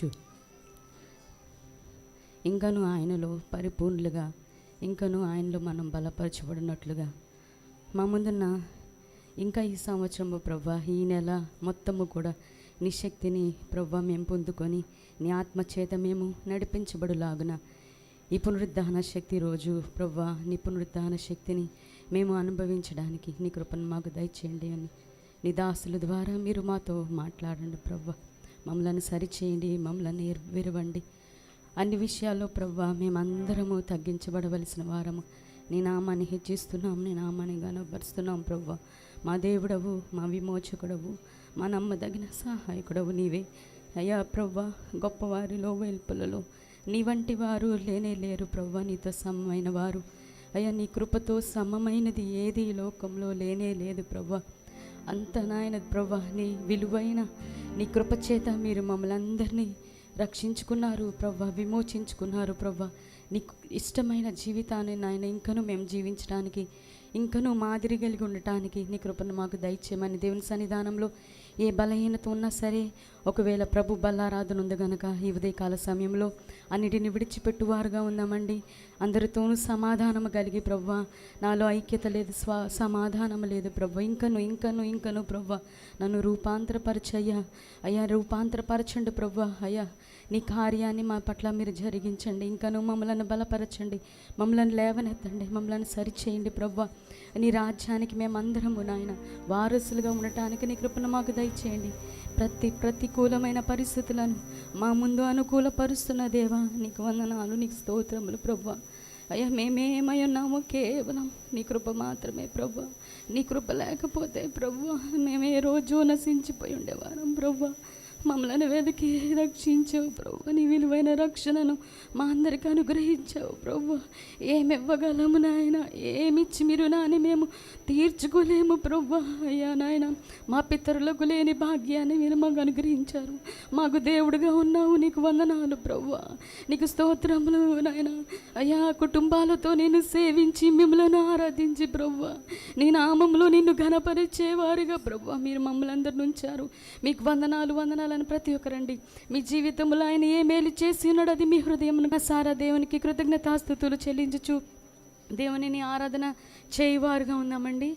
చెల్లించు ఇంకను ఆయనలో పరిపూర్ణులుగా ఇంకను ఆయనలో మనం బలపరచబడినట్లుగా. మా ముందున్న ఇంకా ఈ సంవత్సరము ప్రవ్వా ఈ నెల మొత్తము కూడా నీ శక్తిని ప్రవ్వా మేము పొందుకొని నీ ఆత్మచేత మేము నడిపించబడులాగున. ఈ పునరుద్ధాన శక్తి రోజు ప్రవ్వా నీ పునరుద్ధాన శక్తిని మేము అనుభవించడానికి నీ కృపను మాకు దయచేయండి అని నీ దాసుల ద్వారా మీరు మాతో మాట్లాడండి ప్రవ్వా. మమ్మల్ని సరిచేయండి మమ్మల్ని విరవండి అన్ని విషయాల్లో ప్రవ్వా మేమందరము తగ్గించబడవలసిన వారము. నీ నామాన్ని హెచ్చిస్తున్నాం నీ నామాన్ని గనపరుస్తున్నాం ప్రవ్వా మా దేవుడవు మా విమోచకుడవు మా నమ్మదగిన సహాయకుడవు నీవే. అయ్యా ప్రవ్వా గొప్పవారిలో వెల్పులలో నీ వంటి వారు లేనే లేరు ప్రవ్వా నీతో సమమైన వారు. అయ్యా నీ కృపతో సమమైనది ఏది లోకంలో లేనే లేదు ప్రవ్వా అంత నాయన ప్రభా నీ విలువైన నీ కృపచేత మీరు మమ్మల్ని అందరినీ రక్షించుకున్నారు ప్రవ్వా విమోచించుకున్నారు ప్రవ్వా నీకు ఇష్టమైన జీవితాన్ని నాయన ఇంకను మేము జీవించడానికి ఇంకను మాదిరి కలిగి ఉండటానికి నీ కృపను మాకు దయచేయమని దేవుని సన్నిధానంలో ఏ బలహీనత ఉన్నా సరే ఒకవేళ ప్రభు బల్లారాధన ఉంది గనక ఈ ఉదయకాల సమయంలో అన్నిటిని విడిచిపెట్టువారుగా ఉన్నామండి. అందరితోనూ సమాధానం కలిగి ప్రవ్వ నాలో ఐక్యత లేదు స్వ సమాధానం లేదు ప్రవ్వ. ఇంకను ఇంకను ఇంకను ప్రవ్వ నన్ను రూపాంతరపరచయ్యా. అయ్యా రూపాంతరపరచండి ప్రవ్వ అయ్యా. నీ కార్యాన్ని మా పట్ల మీరు జరిగించండి. ఇంకను మమ్మల్ని బలపరచండి. మమ్మల్ని లేవనెత్తండి. మమ్మల్ని సరిచేయండి ప్రవ్వ. నీ రాజ్యానికి మేమందరము నాయన. వారసులుగా ఉండటానికి నీ కృపను మాకు దయ దయచేయండి. ప్రతి ప్రతికూలమైన పరిస్థితులను మా ముందు అనుకూలపరుస్తున్న దేవా నీకు వందనాలు నీకు స్తోత్రములు ప్రవ్వ అయ్యా మేమేమై ఉన్నాము కేవలం నీ కృప మాత్రమే ప్రభు నీ కృప లేకపోతే ప్రభు మేము ఏ రోజు నశించిపోయి ఉండేవారం ప్రభు మమ్మల్ని వెతికి రక్షించావు ప్రభు. నీ విలువైన రక్షణను మా అందరికి అనుగ్రహించావు ప్రభు. ఏమి ఇవ్వగలము నాయన? ఏమిచ్చి మీరు నాని మేము తీర్చుకోలేము ప్రభు. అయ్యా నాయన మా పితరులకు లేని భాగ్యాన్ని మీరు మాకు అనుగ్రహించారు. మాకు దేవుడుగా ఉన్నావు నీకు వందనాలు ప్రభు. నీకు స్తోత్రములు నాయన. అయ్యా కుటుంబాలతో నేను సేవించి మిమ్మల్ని ఆరాధించి ప్రభు. నీ నామంలో నిన్ను ఘనపరిచేవారుగా ప్రభు. మీరు మమ్మల్ని అందరిని ఉంచారు. మీకు వందనాలు వందనాలని ప్రతి ఒక్కరండి. మీ జీవితంలో ఆయన ఏ మేలు చేసి ఉన్నాడు అది మీ హృదయం సారా దేవునికి కృతజ్ఞతాస్థుతులు చెల్లించచ్చు దేవునిని ఆరాధన చేయవారుగా ఉన్నామండి.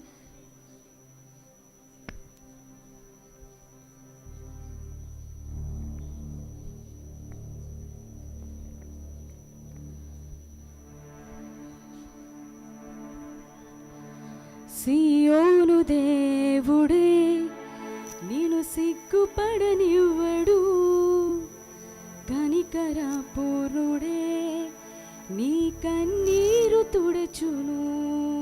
సియోను దేవుడే సిగ్గుపడనివ్వడు. కనికర పూర్ణుడే నీ కన్నీరు తుడచును.